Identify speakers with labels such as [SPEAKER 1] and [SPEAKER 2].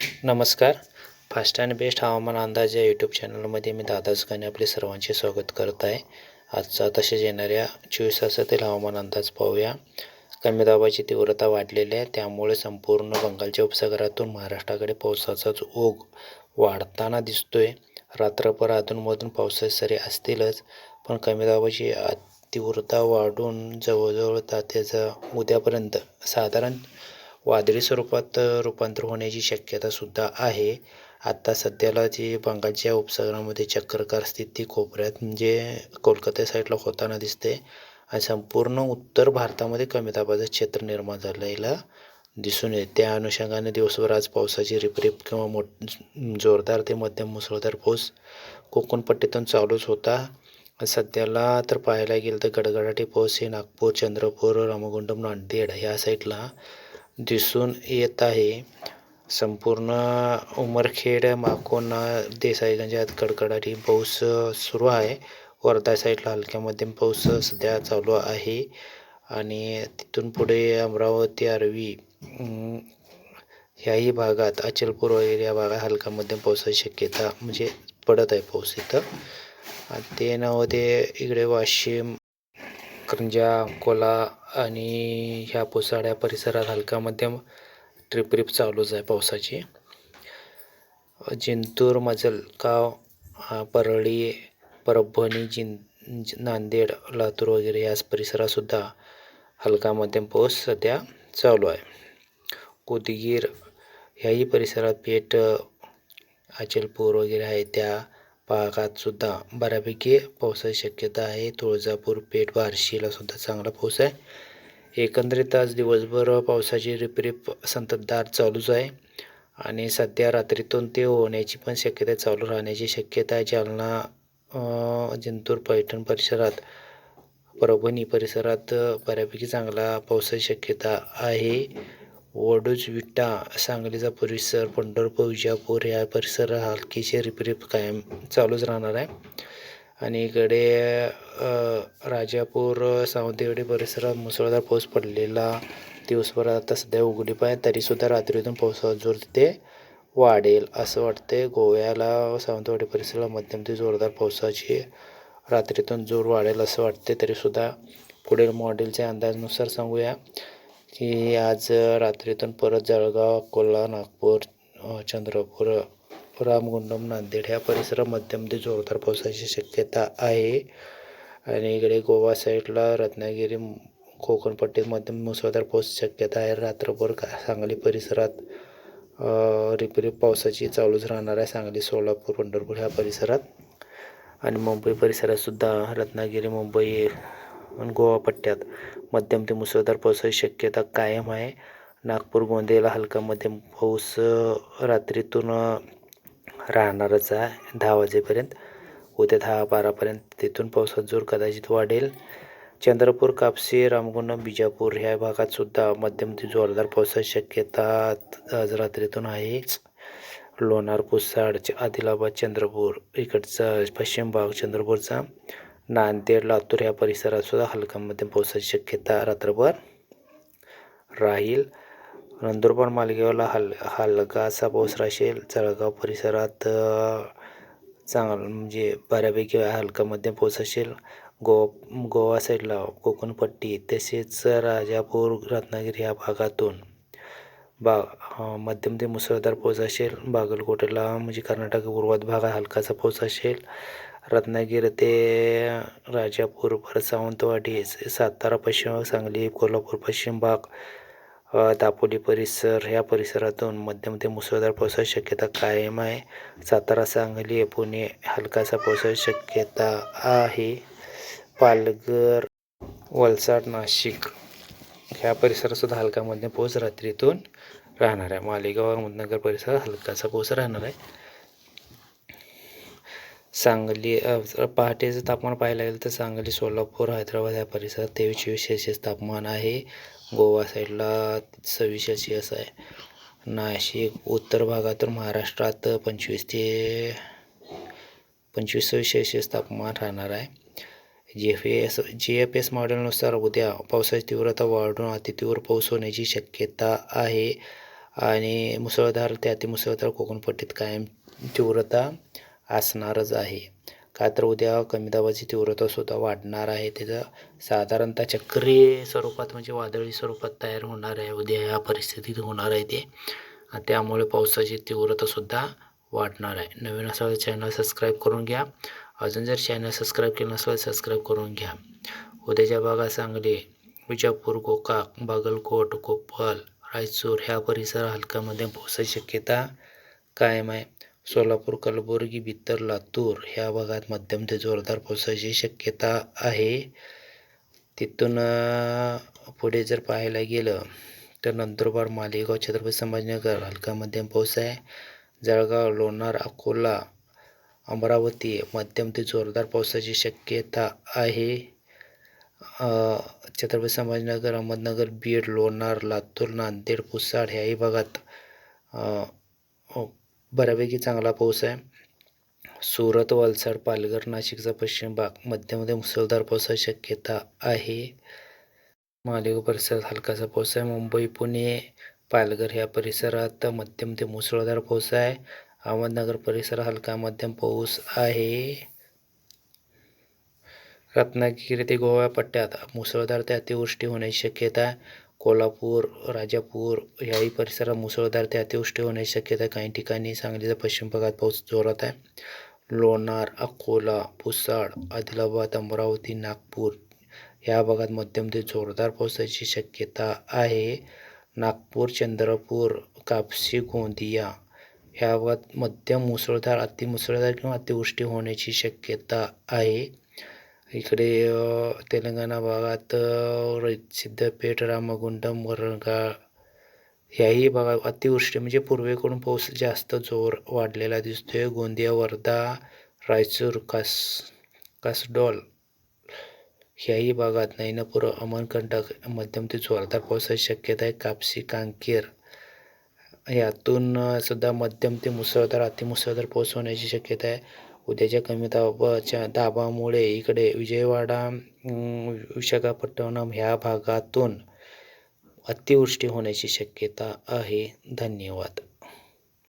[SPEAKER 1] नमस्कार. Fast and best हवामान अंदाज या यूट्यूब चॅनलमध्ये मी दादा जुकाने आपले सर्वांचे स्वागत करत आहे. आजचा तसेच येणाऱ्या चोवीस तासातील हवामान अंदाज पाहूया. कमी दाबाची तीव्रता वाढलेली आहे. त्यामुळे संपूर्ण बंगालच्या उपसागरातून महाराष्ट्राकडे पावसाचाच ओघ वाढताना दिसतोय. रात्रभर अधूनमधून पावसाचे सरी असतीलच पण कमी दाबाची तीव्रता वाढून जवळजवळ त्याचा उद्यापर्यंत साधारण वादळी स्वरूपात रूपांतर होण्याची शक्यतासुद्धा आहे. आत्ता सध्याला जी बंगालच्या उपसागरामध्ये चक्रकार स्थिती कोपऱ्यात म्हणजे कोलकाता साईडला होताना दिसते. आणि संपूर्ण उत्तर भारतामध्ये कमी दाबाचं क्षेत्र निर्माण झालेलं दिसून येते. त्या अनुषंगाने दिवसभर आज पावसाची रिपरिप किंवा मोठ जोरदार ते मध्यम मुसळधार पाऊस कोकणपट्टीतून चालूच होता. सध्याला तर पाहायला गेलं तर गडगडाटी पाऊस हे नागपूर चंद्रपूर रामगुंडम नांदेड ह्या साईडला दिसून येत आहे. संपूर्ण उमरखेड माकोना देसाईगंज यात कडकडाटी पाऊस सुरू आहे. वर्धा साईडला हलक्या मध्यम पाऊस सध्या चालू आहे. आणि तिथून पुढे अमरावती आरवी ह्याही भागात अचलपूर वगैरे या भागात हलका मध्यम पावसाची शक्यता म्हणजे पडत आहे पाऊस इथं. आणि ते नव्हते इकडे वाशिम करंजा अकोला आणि ह्या पोसाड्या परिसरात हलका मध्यम ट्रिपरिप चालूच आहे पावसाची. जिंतूर मजलगाव परळी परभणी जिं नांदेड लातूर वगैरे याच परिसरातसुद्धा हलका मध्यम पाऊस सध्या चालू आहे. कुदगीर ह्याही परिसरात पेठ अचलपूर वगैरे आहे त्या भागात सुद्धा बऱ्यापैकी पावसाची शक्यता आहे. तुळजापूर पेठ बार्शीला सुद्धा चांगला पाऊस आहे. एकंदरीत आज दिवसभर पावसाची रिपरिप संततधार चालूच आहे. आणि सध्या रात्रीतून ते होण्याची पण शक्यता चालू राहण्याची शक्यता आहे. जालना जिंतूर पैठण परिसरात परभणी परिसरात बऱ्यापैकी चांगला पावसाची शक्यता आहे. वडूज विटा सांगलीचा परिसर पंढरपूर विजापूर या परिसर हलकीचे रिपरिप कायम चालूच राहणार आहे. आणि इकडे राजापूर सावंतवाडी परिसरात मुसळधार पाऊस पडलेला दिवसभरात आता सध्या उघडी आहे तरीसुद्धा रात्रीतून पावसाचा जोर तिथे वाढेल असं वाटते गोव्याला सावंतवाडी परिसराला मध्यम ते जोरदार पावसाची रात्रीतून जोर वाढेल असं वाटते तरीसुद्धा पुढील मॉडेलच्या अंदाजानुसार सांगूया. की आज रात्रीतून परत जळगाव अकोला नागपूर चंद्रपूर रामगुंडम नांदेड ह्या परिसरात मध्यम ते जोरदार पावसाची शक्यता आहे. आणि इकडे गोवा साईडला रत्नागिरी कोकणपट्टीमध्ये मध्यम मुसळधार पाऊस शक्यता आहे. रात्रभर का सांगली परिसरात रिपरिप पावसाची चालूच राहणार आहे. सांगली सोलापूर पंढरपूर ह्या परिसरात. आणि मुंबई परिसरातसुद्धा रत्नागिरी मुंबई गोवा पट्ट्यात. मध्यम ते मुसळधार पावसाची शक्यता कायम आहे. नागपूर गोंदियाला हलका मध्यम पाऊस रात्रीतून राहणारच आहे. दहा वाजेपर्यंत. उद्या दहा बारापर्यंत तिथून पावसात जोर कदाचित वाढेल. चंद्रपूर कापसी रामगुंडम बिजापूर ह्या भागात सुद्धा मध्यम ते जोरदार पावसाची शक्यता आज रात्रीतून आहेच. लोणार पुसाड च- आदिलाबाद चंद्रपूर इकडचा पश्चिम भाग चंद्रपूरचा. नांदेड लातूर ह्या परिसरात सुद्धा हलका मध्यम पावसाची शक्यता रात्रभर राहील. नंदुरबार मालगावला हल हलकासा पाऊस राहील. जळगाव परिसरात चांगला म्हणजे बऱ्यापैकी हलका मध्यम पाऊस असेल. गोवा गोवा साईडला कोकणपट्टी तसेच राजापूर रत्नागिरी ह्या भागातून बा मध्यम ते मुसळधार पाऊस असेल बागलकोटेला म्हणजे कर्नाटक पूर्वात भागात हलकासा पाऊस असेल रत्नागिरी ते राजापूर परत सावंतवाडी सातारा पश्चिम सांगली कोल्हापूर पश्चिम भाग दापोली परिसर ह्या परिसरातून मध्यम ते मुसळधार पावसाची शक्यता कायम आहे. सातारा सांगली पुणे हलकासा पावसाची शक्यता आहे. पालघर वलसाड नाशिक. ह्या परिसरातसुद्धा हलकामधनं पोच पाऊस रात्रीतून राहणार आहे. मालेगाव अहमदनगर परिसरात हलकाचा पाऊस राहणार आहे. सांगली जर पहाटेचं तापमान पाहायला गेलं तर सांगली सोलापूर हैदराबाद या परिसरात तेवीस चोवीस सेल्सिअस तापमान आहे. गोवा साईडला सव्वीस सेल्सिअस आहे. नाशिक उत्तर भागातून महाराष्ट्रात पंचवीस ते पंचवीस सव्वीस सेल्सिअस तापमान राहणार आहे. G F S G F S मॉडेलनुसार उद्या पावसाची तीव्रता वाढून अतितीव्र पाऊस होण्याची शक्यता आहे आणि मुसळधार ते अतिमुसळधार कोकणपट्टीत कायम तीव्रता असणारच आहे. का तर उद्या कमी दाबाची तीव्रतासुद्धा वाढणार आहे. त्याचं साधारणतः चक्रीय स्वरूपात म्हणजे वादळी स्वरूपात तयार होणार आहे. उद्या या परिस्थितीत होणार आहे ते. त्यामुळे पावसाची तीव्रतासुद्धा वाढणार आहे. नवीन असा चॅनल सबस्क्राईब करून घ्या. अजून जर चॅनल सबस्क्राईब केलं नसेल सबस्क्राईब करून घ्या. उद्याच्या भागात सांगली विजापूर गोकाक बागलकोट कोप्पल रायचूर ह्या परिसर हलका मध्यम पावसाची शक्यता कायम आहे सोलापूर कलबुर्गी बित्तर लातूर ह्या भागात मध्यम ते जोरदार पावसाची शक्यता आहे. तिथून पुढे जर पाहायला गेलं तर नंदुरबार मालेगाव छत्रपती संभाजीनगर हलका मध्यम पाऊस आहे जळगाव लोणार अकोला अमरावती मध्यम ते जोरदार पावसाची शक्यता आहे. छत्रपती संभाजीनगर अहमदनगर बीड लोणार लातूर नांदेड पुसाड ह्याही भागात बऱ्यापैकी चांगला पाऊस आहे. सुरत वलसाड पालघर नाशिकचा पश्चिम भाग मध्यमध्ये मुसळधार पावसाची शक्यता आहे. मालेगाव परिसरात हलकासा पाऊस आहे. मुंबई पुणे पालघर ह्या परिसरात मध्यम ते मुसळधार पाऊस आहे. अहमदनगर परिसर हलका मध्यम पाऊस आहे. रत्नागिरी ते गोवा पट्ट्यात मुसळधार ते अतिवृष्टी होण्याची शक्यता आहे कोल्हापूर राजापूर याही परिसरात मुसळधार ते अतिवृष्टी होण्याची शक्यता काही ठिकाणी सांगलीचा पश्चिम भागात पाऊस जोरात आहे. लोणार अकोला पुसाड आदिलाबाद अमरावती नागपूर या भागात मध्यम ते जोरदार पावसाची शक्यता आहे. नागपूर चंद्रपूर कापसी गोंदिया ह्या मध्यम मुसळधार अतिमुसळधार किंवा अतिवृष्टी होण्याची शक्यता आहे. इकडे तेलंगणा भागात सिद्धपेठ रामगुंडम वरणगाळ ह्याही भागात अतिवृष्टी म्हणजे पूर्वेकडून पाऊस जास्त जोर वाढलेला दिसतोय. गोंदिया वर्धा रायचूर कास कासडोल ह्याही भागात नैनापूर अमरकंटक मध्यम ते जोरदार पावसाची शक्यता आहे. कापसी कांकेर यातून सुद्धा मध्यम ते मुसळधार अतिमुसळधार पाऊस होण्याची शक्यता आहे. उद्याच्या कमी दाबाच्या दाबामुळे इकडे विजयवाडा विशाखापट्टणम ह्या भागातून अतिवृष्टी होण्याची शक्यता आहे. धन्यवाद.